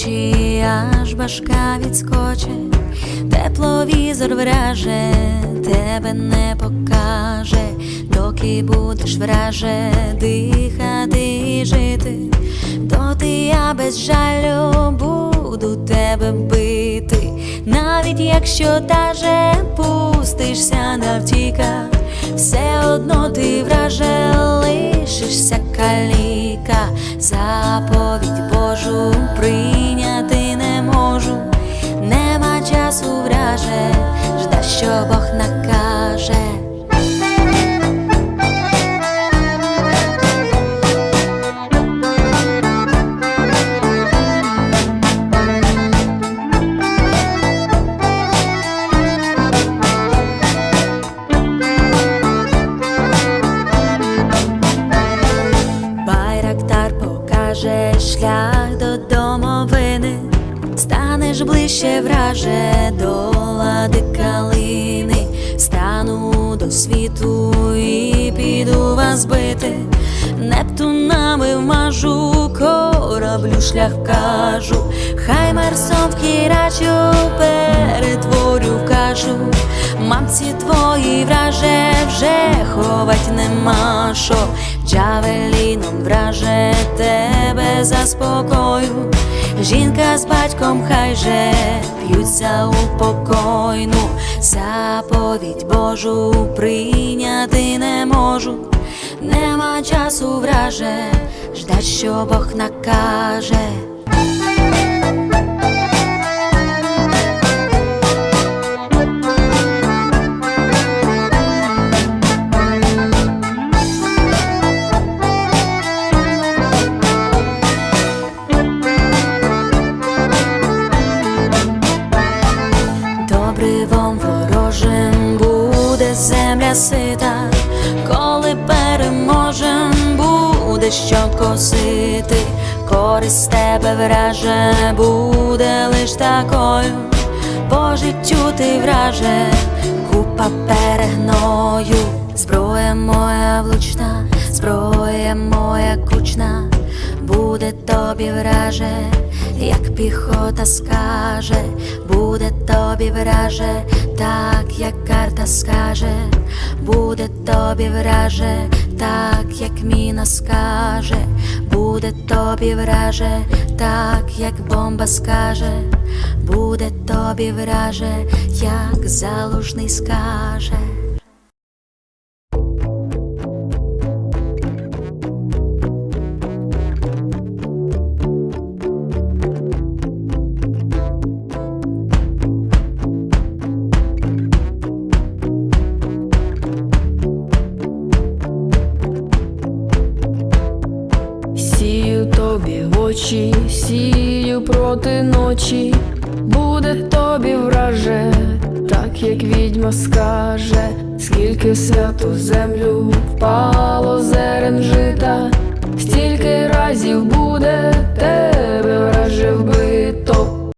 очі, аж башка відскоче, тепловізор враже, тебе не покаже, доки будеш враже дихати і жити, доти я без жалю буду тебе бити, навіть якщо даже пустишся на втіка, все одно ти враже лишишся каліка, заповідь Божу прийняти що Бог накаже. Байрактар покаже шлях до домовини, станеш ближче враже до лади калини, стану до світу і піду вас бити, Нептунами вмажу, кораблю шлях кажу, хай Марсом в кірачу перетворю в кашу, мамці твої враже вже ховать нема що, Джавеліном враже тебе заспокою, жінка з батьком хай же п'ються у покойну, заповідь Божу прийняти не можу, нема часу враже, ждать, що Бог накаже. Ворожим буде земля сита, коли переможем буде що косити, користь тебе враже буде лиш такою, по життю ти враже, купа перегною, зброя моя влучна, зброя моя кучна, буде тобі враже, як піхота скаже, буде тобі враже, так як карта скаже, буде тобі враже, так як міна скаже, буде тобі враже, так як бомба скаже, буде тобі враже, як залужний скаже. Очі, сію проти ночі, буде тобі враже, так як відьма скаже, скільки в святу землю впало зерен